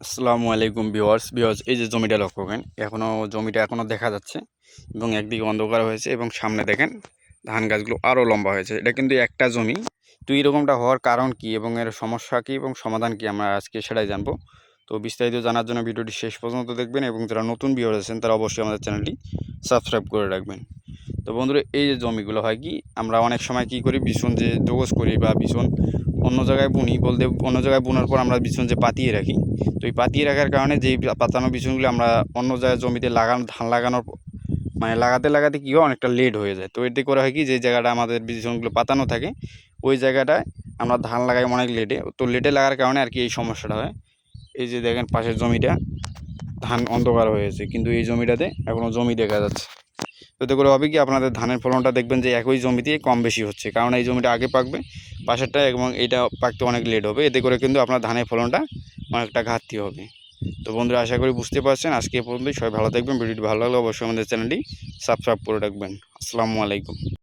আসসালামু আলাইকুম viewers viewers এই যে জমিটা লক্ষ্য করেন এখনও জমিটা এখনও দেখা যাচ্ছে এবং একদিকে অন্ধকার হয়েছে এবং সামনে দেখেন ধান গাছগুলো আরও লম্বা হয়েছে। এটা কিন্তু একটা জমি। তো এরকমটা হওয়ার কারণ কি এবং এর সমস্যা কী এবং সমাধান কি আমরা আজকে সেটাই জানব। তো বিস্তারিত জানার জন্য ভিডিওটি শেষ পর্যন্ত দেখবেন এবং যারা নতুন ভিউয়ার আছেন, তারা অবশ্যই আমাদের চ্যানেলটি সাবস্ক্রাইব করে রাখবেন। তো বন্ধুরা, এই যে জমিগুলো হয় কি, আমরা অনেক সময় কি করি ভীষণ যে জোগস করি বা ভীষণ অন্য জায়গায় বুনি বলতে অন্য জায়গায় বোনার পর আমরা বিছন যে পাতিয়ে রাখি। তো এই পাতিয়ে রাখার কারণে যেই পাতানো বিছনগুলো আমরা অন্য জায়গায় জমিতে লাগানো, ধান লাগানোর মানে লাগাতে লাগাতে কী হয়, অনেকটা লেট হয়ে যায়। তো এতে করে হয় কি, যে জায়গাটা আমাদের বিছনগুলো পাতানো থাকে, ওই জায়গাটায় আমরা ধান লাগাই অনেক লেটে তো লেটে লাগার কারণে আর কি এই সমস্যাটা হয়। এই যে দেখেন পাশের জমিটা, ধান অন্ধকার হয়েছে কিন্তু এই জমিটাতে এখনও জমি দেখা যাচ্ছে। তো এতে করে হবে কি আপনাদের ধানের ফলনটা দেখবেন যে একই জমিতে কম বেশি হচ্ছে। কারণ এই জমিটা আগে পাকবে পাশেরটা এবং এইটা পাকতে অনেক লেট হবে। এতে করে কিন্তু আপনার ধানের ফলনটা অনেকটা ঘাটতি হবে। তো বন্ধুরা, আশা করি বুঝতে পারছেন। আজকে এ পর্যন্তই। সবাই ভালো থাকবেন। ভিডিওটি ভালো লাগলে অবশ্যই আমাদের চ্যানেলটি সাবস্ক্রাইব করে রাখবেন। আসসালামু আলাইকুম।